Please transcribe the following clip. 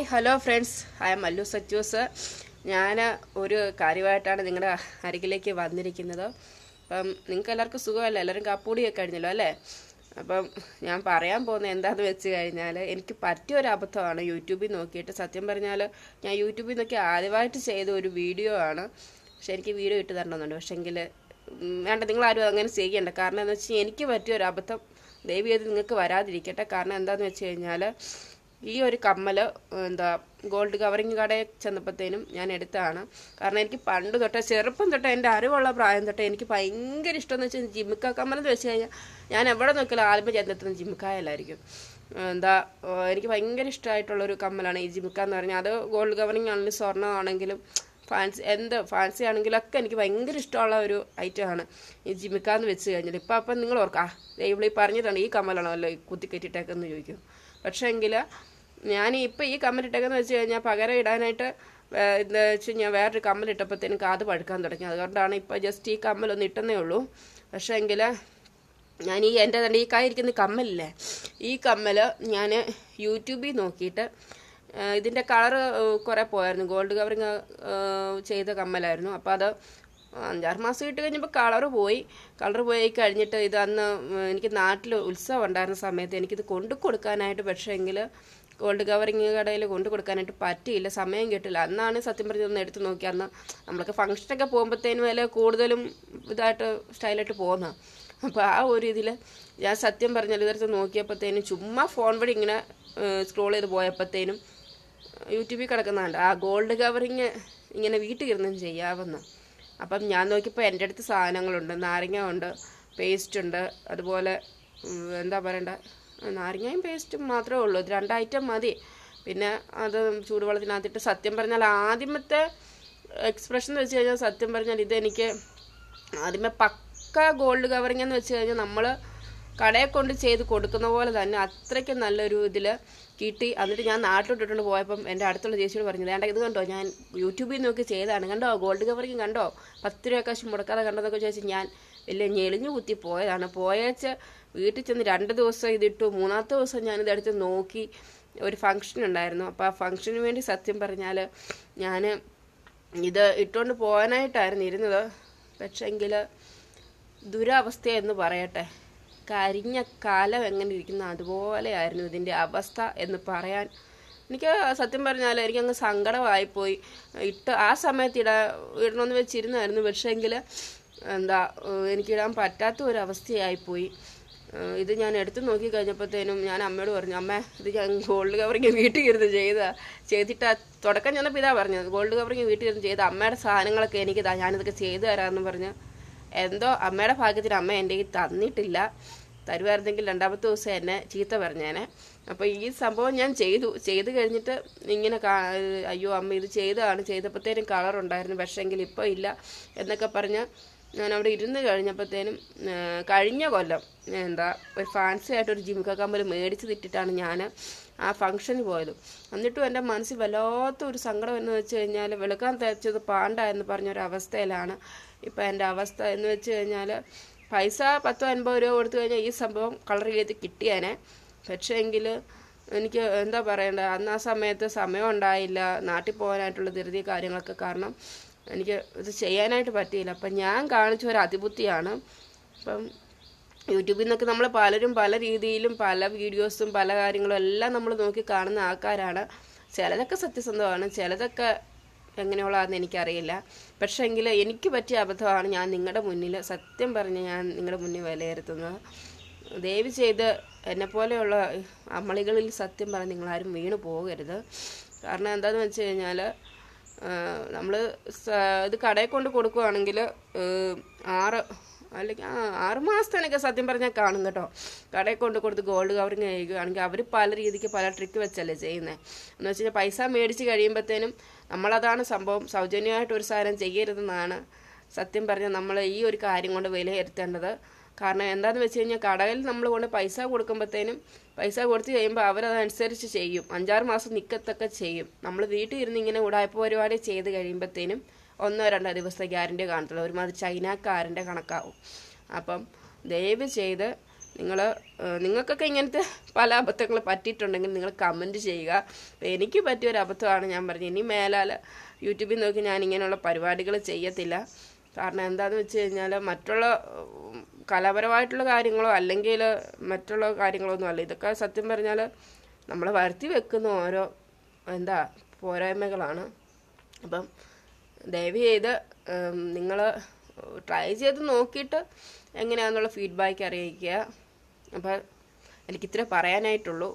Hi hello friends I'm Mallu Sachus ഞാൻ ഒരു കാര്യമായിട്ടാണ് നിങ്ങളുടെ അരികിലേക്ക് വന്നിരിക്കുന്നത്. അപ്പം നിങ്ങൾക്ക് എല്ലാവർക്കും സുഖമല്ലേ? എല്ലാവരും കാപ്പൂടിയൊക്കെ കഴിഞ്ഞല്ലോ അല്ലേ? അപ്പം ഞാൻ പറയാൻ പോകുന്നത് എന്താണെന്ന് വെച്ച് കഴിഞ്ഞാൽ എനിക്ക് പറ്റിയ ഒരു അബദ്ധമാണ് യൂട്യൂബിൽ നോക്കിയിട്ട്. സത്യം പറഞ്ഞാൽ ഞാൻ യൂട്യൂബിൽ നോക്കി ആദ്യമായിട്ട് ചെയ്ത ഒരു വീഡിയോ ആണ്. പക്ഷെ എനിക്ക് വീഡിയോ ഇട്ട് തരണമെന്നുണ്ട്. പക്ഷേങ്കിൽ വേണ്ട നിങ്ങൾ ആരും അങ്ങനെ ചെയ്യേണ്ട. കാരണം എന്ന് വെച്ചാൽ എനിക്ക് പറ്റിയ ഒരു അബദ്ധം ദയവ് ചെയ്ത് നിങ്ങൾക്ക് വരാതിരിക്കട്ടെ. കാരണം എന്താണെന്ന് വെച്ച് കഴിഞ്ഞാൽ ഈ ഒരു കമ്മൽ എന്താ ഗോൾഡ് കവറിങ് കടയിൽ ചെന്നപ്പോഴത്തേനും ഞാൻ എടുത്തതാണ്. കാരണം എനിക്ക് പണ്ട് തൊട്ടേ ചെറുപ്പം തൊട്ടേ എന്റെ അറിവുള്ള പ്രായം തൊട്ടേ എനിക്ക് ഭയങ്കര ഇഷ്ടം എന്ന് വെച്ചാൽ ജിമ്മിക്ക കമ്മൽ എന്ന് വെച്ച് കഴിഞ്ഞാൽ ഞാൻ എവിടെ നോക്കിയാലും ആൽബം ചെന്നെത്തുന്ന ജിമ്മിക്കായല്ലായിരിക്കും. എന്താ എനിക്ക് ഭയങ്കര ഇഷ്ടമായിട്ടുള്ളൊരു കമ്മലാണ് ഈ ജിമ്മിക്ക എന്ന് പറഞ്ഞാൽ. അത് ഗോൾഡ് കവറിങ് ആണെങ്കിലും സ്വർണമാണെങ്കിലും ഫാൻസി എന്ത് ഫാൻസി ആണെങ്കിലും ഒക്കെ എനിക്ക് ഭയങ്കര ഇഷ്ടമുള്ള ഒരു ഐറ്റം ആണ് ഈ ജിമിക്ക എന്ന് വെച്ച് കഴിഞ്ഞാൽ. ഇപ്പം അപ്പം നിങ്ങൾ ഓർക്കാം ഇവിടെ ഈ പറഞ്ഞിട്ടാണ് ഈ കമ്മലാണോ അല്ലോ ഈ കുത്തിക്കെട്ടിട്ടേക്കെന്ന് ചോദിക്കും. പക്ഷേ എങ്കിൽ ഞാൻ ഇപ്പം ഈ കമ്മൽ കമ്മലിട്ടേക്കെന്ന് വെച്ച് കഴിഞ്ഞാൽ പകരം ഇടാനായിട്ട് എന്താ വെച്ച് കഴിഞ്ഞാൽ വേറൊരു കമ്മലിട്ടപ്പോഴത്തേനും കാത് പഴുക്കാൻ തുടങ്ങി. അതുകൊണ്ടാണ് ഇപ്പോൾ ജസ്റ്റ് ഈ കമ്മലൊന്ന് ഇട്ടെന്നേ ഉള്ളൂ. പക്ഷേ എങ്കിൽ ഞാൻ ഈ എന്റെ തന്നെ ഈ കായിരിക്കുന്ന കമ്മലില്ലേ ഈ കമ്മൽ ഞാൻ യൂട്യൂബിൽ നോക്കിയിട്ട് ഇതിന്റെ കളറ് കുറേ പോയായിരുന്നു. ഗോൾഡ് കവറിങ് ചെയ്ത കമ്മലായിരുന്നു. അപ്പോൾ അത് അഞ്ചാറ് മാസം ഇട്ട് കഴിഞ്ഞപ്പോൾ കളറ് പോയി. കളറ് പോയി കഴിഞ്ഞിട്ട് ഇത് അന്ന് എനിക്ക് നാട്ടിൽ ഉത്സവം ഉണ്ടായിരുന്ന സമയത്ത് എനിക്കിത് കൊണ്ടു കൊടുക്കാനായിട്ട് പക്ഷേ എങ്കിൽ ഗോൾഡ് കവറിങ് കടയിൽ കൊണ്ടു കൊടുക്കാനായിട്ട് പറ്റിയില്ല. സമയം കിട്ടില്ല. അന്നാണ് സത്യം പറഞ്ഞ് ഒന്ന് എടുത്ത് നോക്കി. അന്ന് നമ്മളൊക്കെ ഫംഗ്ഷനൊക്കെ പോകുമ്പോഴത്തേനും വില കൂടുതലും ഇതായിട്ട് സ്റ്റൈലായിട്ട് പോകുന്ന. അപ്പോൾ ആ ഒരു ഇതിൽ ഞാൻ സത്യം പറഞ്ഞാൽ ഇതെടുത്ത് നോക്കിയപ്പോഴത്തേനും ചുമ്മാ ഫോൺ വഴി ഇങ്ങനെ സ്ക്രോൾ ചെയ്ത് പോയപ്പോഴത്തേനും യൂട്യൂബിൽ കിടക്കുന്നതുണ്ട്. ആ ഗോൾഡ് കവറിങ് ഇങ്ങനെ വീട്ടിൽ ഇരുന്നും ചെയ്യാവുന്ന. അപ്പം ഞാൻ നോക്കിയപ്പോൾ എന്റെ അടുത്ത് സാധനങ്ങളുണ്ട്. നാരങ്ങ ഉണ്ട് പേസ്റ്റ് ഉണ്ട് അതുപോലെ എന്താ പറയണ്ട? നാരങ്ങയും പേസ്റ്റും മാത്രമേ ഉള്ളൂ. ഇത് രണ്ട് ഐറ്റം മതി. പിന്നെ അത് ചൂടുവെള്ളത്തിനകത്തിട്ട് സത്യം പറഞ്ഞാൽ ആദ്യമത്തെ എക്സ്പ്രഷൻ എന്ന് വെച്ച് കഴിഞ്ഞാൽ സത്യം പറഞ്ഞാൽ ഇതെനിക്ക് ആദ്യമേ പക്ക ഗോൾഡ് കവറിങ് എന്ന് വെച്ച് കഴിഞ്ഞാൽ നമ്മൾ കടയെ കൊണ്ട് ചെയ്ത് കൊടുക്കുന്ന പോലെ തന്നെ അത്രയ്ക്ക് നല്ലൊരു ഇതിൽ കിട്ടി. എന്നിട്ട് ഞാൻ നാട്ടിലോട്ടിട്ട് പോയപ്പം എന്റെ അടുത്തുള്ള ചേച്ചിയോട് പറഞ്ഞു വേണ്ട ഇത് കണ്ടോ? ഞാൻ യൂട്യൂബിൽ നോക്കി ചെയ്തതാണ്. കണ്ടോ? ഗോൾഡ് കവറിങ് കണ്ടോ? പത്ത് രൂപ കാശ് മുടക്കാതെ കണ്ടതൊക്കെ ചോദിച്ചാൽ ഞാൻ വലിയ ഞെളിഞ്ഞു കുത്തി പോയതാണ്. പോയേച്ച് വീട്ടിൽ ചെന്ന് രണ്ട് ദിവസം ഇതിട്ടു. മൂന്നാമത്തെ ദിവസം ഞാനിത് എടുത്ത് നോക്കി ഒരു ഫംഗ്ഷൻ ഉണ്ടായിരുന്നു. അപ്പോൾ ആ ഫംഗ്ഷന് വേണ്ടി സത്യം പറഞ്ഞാൽ ഞാൻ ഇത് ഇട്ടുകൊണ്ട് പോകാനായിട്ടായിരുന്നു ഇരുന്നത്. പക്ഷെങ്കിൽ ദുരവസ്ഥ എന്ന് പറയട്ടെ. കരിഞ്ഞ കാലം എങ്ങനെ ഇരിക്കുന്ന അതുപോലെയായിരുന്നു ഇതിന്റെ അവസ്ഥ എന്ന് പറയാൻ. എനിക്ക് സത്യം പറഞ്ഞാൽ എനിക്കങ്ങ് സങ്കടമായിപ്പോയി. ഇട്ട് ആ സമയത്ത് ഇട ഇടണമെന്ന് വെച്ചിരുന്നായിരുന്നു. പക്ഷേങ്കിൽ എന്താ എനിക്കിടാൻ പറ്റാത്ത ഒരു അവസ്ഥയായിപ്പോയി ഇത് ഞാൻ എടുത്തു നോക്കി കഴിഞ്ഞപ്പോഴത്തേനും ഞാൻ അമ്മയോട് പറഞ്ഞു അമ്മ ഇത് ഞാൻ ഗോൾഡ് കവറിങ് വീട്ടിൽ ഇരുന്ന് ചെയ്ത ചെയ്തിട്ട് തുടക്കം ചെന്നപ്പോൾ ഇതാ പറഞ്ഞത് ഗോൾഡ് കവറിങ് വീട്ടിൽ ഇരുന്ന് ചെയ്ത അമ്മയുടെ സാധനങ്ങളൊക്കെ എനിക്കിതാ ഞാനിതൊക്കെ ചെയ്തു തരാമെന്ന് പറഞ്ഞ്. എന്തോ അമ്മയുടെ ഭാഗ്യത്തിന് അമ്മ എന്റെ കയ്യിൽ തന്നിട്ടില്ല. തരുമായിരുന്നെങ്കിൽ രണ്ടാമത്തെ ദിവസം എന്നെ ചീത്ത പറഞ്ഞേനെ. അപ്പോൾ ഈ സംഭവം ഞാൻ ചെയ്തു ചെയ്ത് കഴിഞ്ഞിട്ട് ഇങ്ങനെ അയ്യോ അമ്മ ഇത് ചെയ്തതാണ് ചെയ്തപ്പോഴത്തേനും കളറുണ്ടായിരുന്നു പക്ഷേ പക്ഷേങ്കിൽ ഇപ്പോൾ ഇല്ല എന്നൊക്കെ പറഞ്ഞ് ഞാൻ അവിടെ ഇരുന്ന് കഴിഞ്ഞപ്പോഴത്തേനും കഴിഞ്ഞ കൊല്ലം എന്താ ഒരു ഫാൻസി ആയിട്ട് ഒരു ജിമിക്ക കമ്പൽ മേടിച്ച് തിട്ടിട്ടാണ് ഞാൻ ആ ഫംഗ്ഷന് പോയത്. എന്നിട്ടും എന്റെ മനസ്സിൽ വല്ലാത്ത ഒരു സങ്കടം എന്ന് വെച്ച് കഴിഞ്ഞാൽ വെളുക്കാൻ തേച്ചത് പാണ്ട എന്ന് പറഞ്ഞൊരവസ്ഥയിലാണ് ഇപ്പം എന്റെ അവസ്ഥ എന്ന് വെച്ച് കഴിഞ്ഞാൽ പൈസ പത്തോ അൻപത് രൂപ കൊടുത്തു കഴിഞ്ഞാൽ ഈ സംഭവം കളർ ചെയ്ത് കിട്ടിയേനെ. പക്ഷേ എങ്കിൽ എനിക്ക് എന്താ പറയണ്ട അന്ന് ആ സമയത്ത് സമയം ഉണ്ടായില്ല നാട്ടിൽ പോകാനായിട്ടുള്ള ധൃതി കാര്യങ്ങളൊക്കെ കാരണം എനിക്ക് ഇത് ചെയ്യാനായിട്ട് പറ്റിയില്ല. അപ്പം ഞാൻ കാണിച്ച ഒരു അതിബുദ്ധിയാണ്. അപ്പം യൂട്യൂബിൽ നിന്നൊക്കെ നമ്മൾ പലരും പല രീതിയിലും പല വീഡിയോസും പല കാര്യങ്ങളും എല്ലാം നമ്മൾ നോക്കി കാണുന്ന ആൾക്കാരാണ്. ചിലതൊക്കെ സത്യസന്ധമാണ്. ചിലതൊക്കെ എങ്ങനെയുള്ളതെന്ന് എനിക്കറിയില്ല. പക്ഷേ എങ്കിൽ എനിക്ക് പറ്റിയ അബദ്ധമാണ് ഞാൻ നിങ്ങളുടെ മുന്നിൽ സത്യം പറഞ്ഞ് ഞാൻ നിങ്ങളുടെ മുന്നിൽ വിലയിരുത്തുന്നത്. ദയവ് ചെയ്ത് എന്നെപ്പോലെയുള്ള അമളികളിൽ സത്യം പറഞ്ഞ് നിങ്ങളാരും വീണു പോകരുത് കാരണം എന്താണെന്ന് വെച്ച് കഴിഞ്ഞാൽ നമ്മൾ ഇത് കടയിൽ കൊണ്ട് കൊടുക്കുകയാണെങ്കിൽ ആറ് അല്ലെങ്കിൽ ആ ആറ് മാസത്തിനൊക്കെ സത്യം പറഞ്ഞാൽ കാണും കേട്ടോ. കടയിൽ കൊണ്ട് കൊടുത്ത് ഗോൾഡ് കവറിങ് ചെയ്യുകയാണെങ്കിൽ അവർ പല രീതിക്ക് പല ട്രിക്ക് വെച്ചല്ലേ ചെയ്യുന്നത് എന്ന് വെച്ച് കഴിഞ്ഞാൽ പൈസ മേടിച്ച് കഴിയുമ്പോഴത്തേനും നമ്മളതാണ് സംഭവം സൗജന്യമായിട്ട് ഒരു സാധനം ചെയ്യരുതെന്നാണ് സത്യം പറഞ്ഞാൽ നമ്മൾ ഈ ഒരു കാര്യം കൊണ്ട് വിലയിരുത്തേണ്ടത്. കാരണം എന്താണെന്ന് വെച്ച് കഴിഞ്ഞാൽ കടയിൽ നമ്മൾ കൊണ്ട് പൈസ കൊടുക്കുമ്പോഴത്തേനും പൈസ കൊടുത്ത് കഴിയുമ്പോൾ അവരതനുസരിച്ച് ചെയ്യും. അഞ്ചാറ് മാസം നിൽക്കത്തൊക്കെ ചെയ്യും. നമ്മൾ വീട്ടിൽ ഇരുന്ന് ഇങ്ങനെ ഉടായ്പ പരിപാടി ചെയ്ത് കഴിയുമ്പോഴത്തേനും ഒന്നോ രണ്ടോ ദിവസത്തെ ഗ്യാരണ്ടി കാണത്തില്ല ഒരുമാതിരി ചൈനക്കാരന്റെ കണക്കാവും. അപ്പം ദയവ് ചെയ്ത് നിങ്ങൾ നിങ്ങൾക്കൊക്കെ ഇങ്ങനത്തെ പല അബദ്ധങ്ങൾ പറ്റിയിട്ടുണ്ടെങ്കിൽ നിങ്ങൾ കമന്റ് ചെയ്യുക. എനിക്ക് പറ്റിയ ഒരു അബദ്ധമാണ് ഞാൻ പറഞ്ഞത്. ഇനി മേലാൽ യൂട്യൂബിൽ നോക്കി ഞാൻ ഇങ്ങനെയുള്ള പരിപാടികൾ ചെയ്യത്തില്ല. കാരണം എന്താണെന്ന് വെച്ച് കഴിഞ്ഞാൽ മറ്റുള്ള കലാപരമായിട്ടുള്ള കാര്യങ്ങളോ അല്ലെങ്കിൽ മറ്റുള്ള കാര്യങ്ങളോ ഒന്നും അല്ല. ഇതൊക്കെ സത്യം പറഞ്ഞാൽ നമ്മൾ വരുത്തി വെക്കുന്ന ഓരോ എന്താ പോരായ്മകളാണ്. അപ്പം ദയവ് ചെയ്ത് നിങ്ങൾ ട്രൈ ചെയ്ത് നോക്കിയിട്ട് എങ്ങനെയാണെന്നുള്ള ഫീഡ്ബാക്ക് അറിയിക്കുക. അപ്പം എനിക്കിത്ര പറയാനായിട്ടുള്ളൂ.